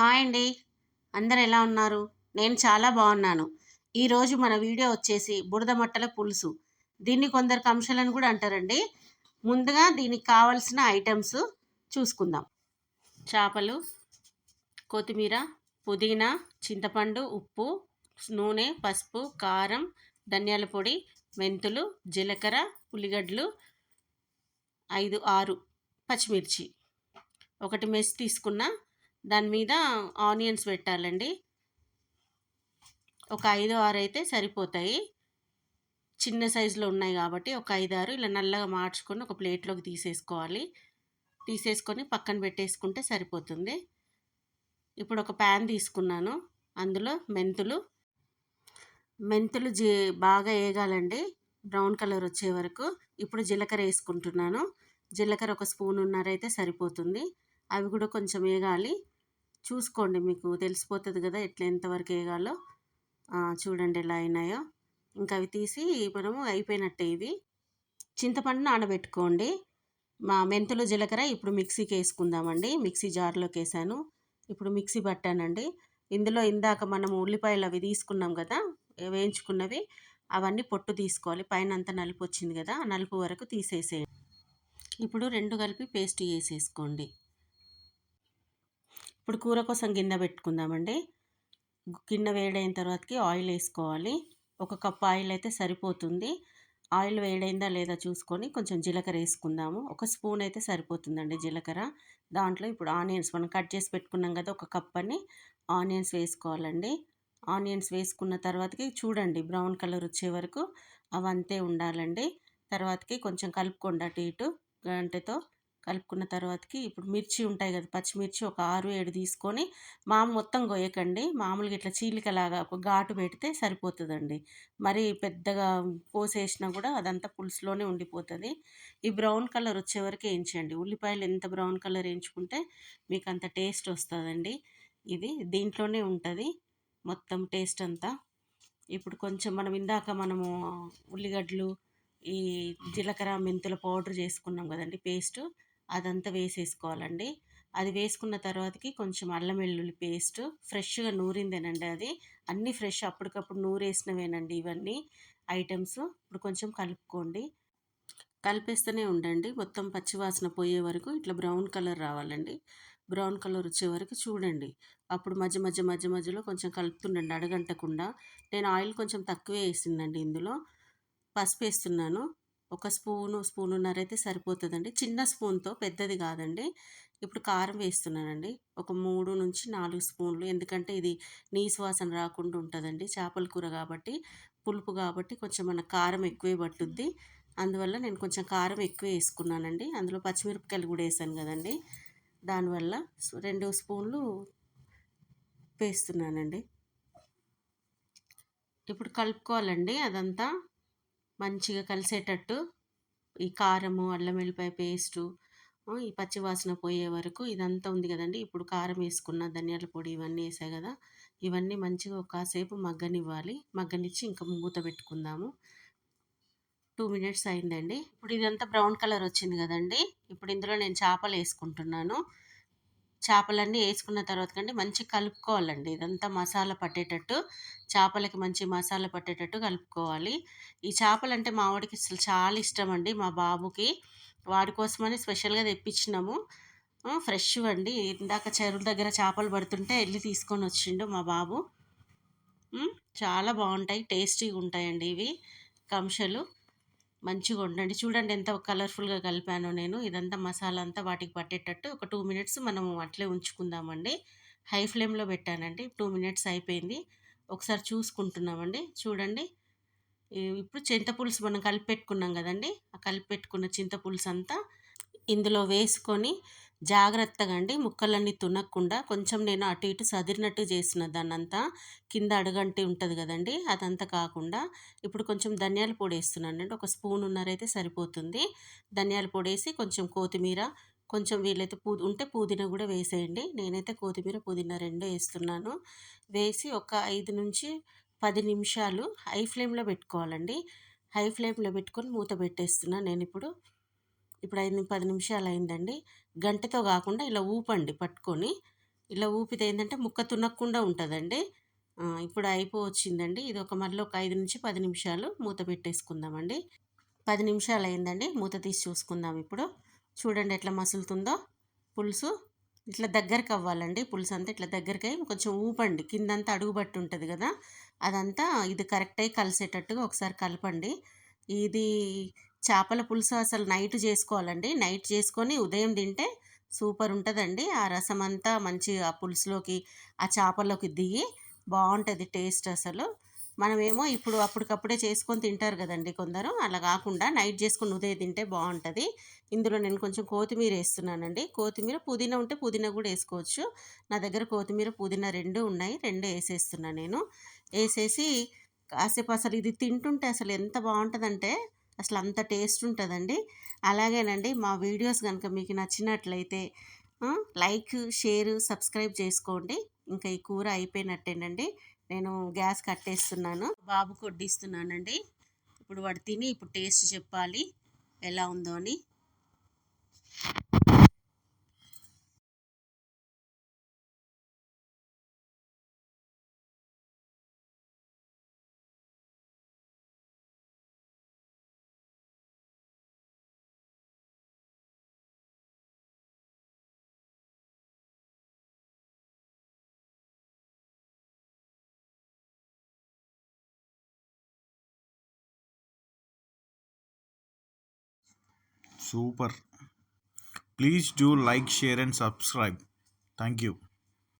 Hi అండి అందరు ఎలా ఉన్నారు నేను చాలా బాగున్నాను ఈరోజు మన వీడియో వచ్చేసి బురద మట్టల పులుసు దీన్ని కొందరు కంశాలని కూడా అంటారండి ముందుగా దీనికి కావలసిన ఐటమ్స్ చూసుకుందాం చేపలు కొత్తిమీర పుదీనా చింతపండు ఉప్పు నూనె పసుపు కారం ధనియాల పొడి మెంతులు జీలకర్ర ఉల్లిగడ్డలు ఐదు ఆరు పచ్చిమిర్చి ఒకటి మెస్ తీసుకున్న దాని మీద ఆనియన్స్ పెట్టాలండి ఒక ఐదు ఆరు అయితే సరిపోతాయి చిన్న సైజులో ఉన్నాయి కాబట్టి ఒక ఐదు ఆరు ఇలా నల్లగా మార్చుకొని ఒక ప్లేట్లోకి తీసేసుకోవాలి తీసేసుకొని పక్కన పెట్టేసుకుంటే సరిపోతుంది ఇప్పుడు ఒక ప్యాన్ తీసుకున్నాను అందులో మెంతులు మెంతులు జీ బాగా వేగాలండి బ్రౌన్ కలర్ వచ్చే వరకు ఇప్పుడు జీలకర్ర వేసుకుంటున్నాను జీలకర్ర ఒక స్పూన్ ఉన్నారైతే సరిపోతుంది అవి కూడా కొంచెం వేగాలి చూసుకోండి మీకు తెలిసిపోతుంది కదా ఎట్లా ఎంతవరకు వేయగాలో చూడండి ఎలా అయినాయో ఇంకా అవి తీసి మనము అయిపోయినట్టే ఇవి చింతపండు నానబెట్టుకోండి మా మెంతులు జీలకర్ర ఇప్పుడు మిక్సీకి వేసుకుందామండి మిక్సీ జార్లోకి వేసాను ఇప్పుడు మిక్సీ పట్టానండి ఇందులో ఇందాక మనం ఉల్లిపాయలు అవి తీసుకున్నాం కదా వేయించుకున్నవి అవన్నీ పొట్టు తీసుకోవాలి పైన అంతా నలుపు వచ్చింది కదా నలుపు వరకు తీసేసేయండి ఇప్పుడు రెండు కలిపి పేస్ట్ చేసేసుకోండి ఇప్పుడు కూర కోసం గిన్నె పెట్టుకుందామండి గిన్నె వేడైన తర్వాతకి ఆయిల్ వేసుకోవాలి ఒక కప్ ఆయిల్ అయితే సరిపోతుంది ఆయిల్ వేడైందా లేదా చూసుకొని కొంచెం జీలకర్ర వేసుకుందాము ఒక స్పూన్ అయితే సరిపోతుందండి జీలకర్ర దాంట్లో ఇప్పుడు ఆనియన్స్ మనం కట్ చేసి పెట్టుకున్నాం కదా ఒక కప్ అని ఆనియన్స్ వేసుకోవాలండి ఆనియన్స్ వేసుకున్న తర్వాతకి చూడండి బ్రౌన్ కలర్ వచ్చే వరకు అవంతే ఉండాలండి తర్వాతకి కొంచెం కలుపుకోండి అటు ఇటు గంటతో కలుపుకున్న తర్వాతకి ఇప్పుడు మిర్చి ఉంటాయి కదా పచ్చిమిర్చి ఒక ఆరు ఏడు తీసుకొని మామూలు మొత్తం కోయకండి మామూలుగా ఇట్లా చీలికలాగా ఒక ఘాటు పెడితే సరిపోతుందండి మరి పెద్దగా కోసేసినా కూడా అదంతా పులుసులోనే ఉండిపోతుంది ఈ బ్రౌన్ కలర్ వచ్చే వరకు వేయించండి ఉల్లిపాయలు ఎంత బ్రౌన్ కలర్ వేయించుకుంటే మీకు అంత టేస్ట్ వస్తుందండి ఇది దీంట్లోనే ఉంటుంది మొత్తం టేస్ట్ అంతా ఇప్పుడు కొంచెం మనం ఇందాక మనము ఉల్లిగడ్డలు ఈ జీలకర్ర మెంతుల పౌడర్ చేసుకున్నాం కదండి పేస్టు అదంతా వేసేసుకోవాలండి అది వేసుకున్న తర్వాతకి కొంచెం అల్లం వెల్లుల్లి పేస్ట్ ఫ్రెష్గా నూరిందేనండి అది అన్నీ ఫ్రెష్ అప్పటికప్పుడు నూరేసినవేనండి ఇవన్నీ ఐటమ్స్ ఇప్పుడు కొంచెం కలుపుకోండి కలిపేస్తూనే ఉండండి మొత్తం పచ్చివాసన పోయే వరకు ఇట్లా బ్రౌన్ కలర్ రావాలండి బ్రౌన్ కలర్ వచ్చే వరకు చూడండి అప్పుడు మధ్య మధ్య మధ్య మధ్యలో కొంచెం కలుపుతుండండి అడగంటకుండా నేను ఆయిల్ కొంచెం తక్కువే వేసిందండి ఇందులో పసుపు వేస్తున్నాను ఒక స్పూను స్పూన్ అయితే సరిపోతుందండి చిన్న స్పూన్తో పెద్దది కాదండి ఇప్పుడు కారం వేస్తున్నానండి ఒక మూడు నుంచి నాలుగు స్పూన్లు ఎందుకంటే ఇది నీసు వాసన రాకుండా ఉంటుందండి చేపల కూర కాబట్టి పులుపు కాబట్టి కొంచెం మన కారం ఎక్కువే పట్టుద్ది అందువల్ల నేను కొంచెం కారం ఎక్కువ వేసుకున్నానండి అందులో పచ్చిమిరపకాయలు కూడా వేసాను కదండి దానివల్ల రెండు స్పూన్లు వేస్తున్నానండి ఇప్పుడు కలుపుకోవాలండి అదంతా మంచిగా కలిసేటట్టు ఈ కారము అల్లం వెల్లిపాయ పేస్టు ఈ పచ్చివాసన పోయే వరకు ఇదంతా ఉంది కదండి ఇప్పుడు కారం వేసుకున్న ధనియాల పొడి ఇవన్నీ వేసాయి కదా ఇవన్నీ మంచిగా ఒకసేపు మగ్గనివ్వాలి మగ్గనిచ్చి ఇంకా మూత పెట్టుకుందాము టూ మినిట్స్ అయిందండి ఇప్పుడు ఇదంతా బ్రౌన్ కలర్ వచ్చింది కదండి ఇప్పుడు ఇందులో నేను చేపలు వేసుకుంటున్నాను చేపలన్నీ వేసుకున్న తర్వాత కండి మంచి కలుపుకోవాలండి ఇదంతా మసాలా పట్టేటట్టు చేపలకి మంచి మసాలా పట్టేటట్టు కలుపుకోవాలి ఈ చేపలు అంటే మా వాడికి అసలు చాలా ఇష్టం అండి మా బాబుకి వాడి కోసమని స్పెషల్గా తెప్పించినాము ఫ్రెష్ అండి ఇందాక చెరువుల దగ్గర చేపలు పడుతుంటే వెళ్ళి తీసుకొని వచ్చిండు మా బాబు చాలా బాగుంటాయి టేస్టీగా ఉంటాయండి ఇవి కంషలు మంచిగా ఉండండి చూడండి ఎంత కలర్ఫుల్గా కలిపాను నేను ఇదంతా మసాలా అంతా వాటికి పట్టేటట్టు ఒక టూ మినిట్స్ మనము అట్లే ఉంచుకుందామండి హై ఫ్లేమ్లో పెట్టానండి టూ మినిట్స్ అయిపోయింది ఒకసారి చూసుకుంటున్నామండి చూడండి ఇప్పుడు చింతపులుసు మనం కలిపెట్టుకున్నాం కదండి ఆ కలిపెట్టుకున్న చింతపులుసు అంతా ఇందులో వేసుకొని జాగ్రత్తగా అండి ముక్కలన్నీ తునకుండా కొంచెం నేను అటు ఇటు సదిరినట్టు చేసిన దాన్నంతా కింద అడుగంటి ఉంటుంది కదండి అదంతా కాకుండా ఇప్పుడు కొంచెం ధనియాల పొడి వేస్తున్నాను అండి ఒక స్పూన్ ఉన్నారైతే సరిపోతుంది ధనియాల పొడి వేసి కొంచెం కొత్తిమీర కొంచెం వీలైతే పూ ఉంటే పుదీనా కూడా వేసేయండి నేనైతే కొత్తిమీర పుదీనా రెండు వేస్తున్నాను వేసి ఒక ఐదు నుంచి పది నిమిషాలు హై ఫ్లేమ్లో పెట్టుకోవాలండి హై ఫ్లేమ్లో పెట్టుకొని మూత పెట్టేస్తున్నాను నేను ఇప్పుడు ఇప్పుడు ఐదు పది నిమిషాలు అయిందండి గంటతో కాకుండా ఇలా ఊపండి పట్టుకొని ఇలా ఊపితే ఏంటంటే ముక్క తునక్కుండా ఉంటుందండి ఇప్పుడు అయిపోవచ్చిందండి ఇది ఒక మళ్ళీ ఒక ఐదు నుంచి పది నిమిషాలు మూత పెట్టేసుకుందామండి పది నిమిషాలు అయిందండి మూత తీసి చూసుకుందాం ఇప్పుడు చూడండి ఎట్లా మసులుతుందో పులుసు ఇట్లా దగ్గరకు అవ్వాలండి పులుసు అంతా ఇట్లా దగ్గరికి అయ్యి కొంచెం ఊపండి కిందంతా అడుగుబట్టి ఉంటుంది కదా అదంతా ఇది కరెక్ట్ అయ్యి కలిసేటట్టుగా ఒకసారి కలపండి ఇది చేపల పులుసు అసలు నైట్ చేసుకోవాలండి నైట్ చేసుకొని ఉదయం తింటే సూపర్ ఉంటుందండి ఆ రసం అంతా మంచి ఆ పులుసులోకి ఆ చేపల్లోకి దిగి బాగుంటుంది టేస్ట్ అసలు మనమేమో ఇప్పుడు అప్పటికప్పుడే చేసుకొని తింటారు కదండి కొందరు అలా కాకుండా నైట్ చేసుకుని ఉదయం తింటే బాగుంటుంది ఇందులో నేను కొంచెం కొత్తిమీర వేస్తున్నానండి కొత్తిమీర పుదీనా ఉంటే పుదీనా కూడా వేసుకోవచ్చు నా దగ్గర కొత్తిమీర పుదీనా రెండు ఉన్నాయి రెండు వేసేస్తున్నాను నేను వేసేసి కాసేపు అసలు ఇది తింటుంటే అసలు ఎంత బాగుంటుందంటే అసలు అంత టేస్ట్ ఉంటుందండి అలాగేనండి మా వీడియోస్ కనుక మీకు నచ్చినట్లయితే లైక్ షేర్ సబ్స్క్రైబ్ చేసుకోండి ఇంకా ఈ కూర అయిపోయినట్టేనండి నేను గ్యాస్ కట్టేస్తున్నాను బాబు కొడ్డిస్తున్నానండి ఇప్పుడు వాడు తిని ఇప్పుడు టేస్ట్ చెప్పాలి ఎలా ఉందో అని Super. Please do like, share and subscribe. Thank you.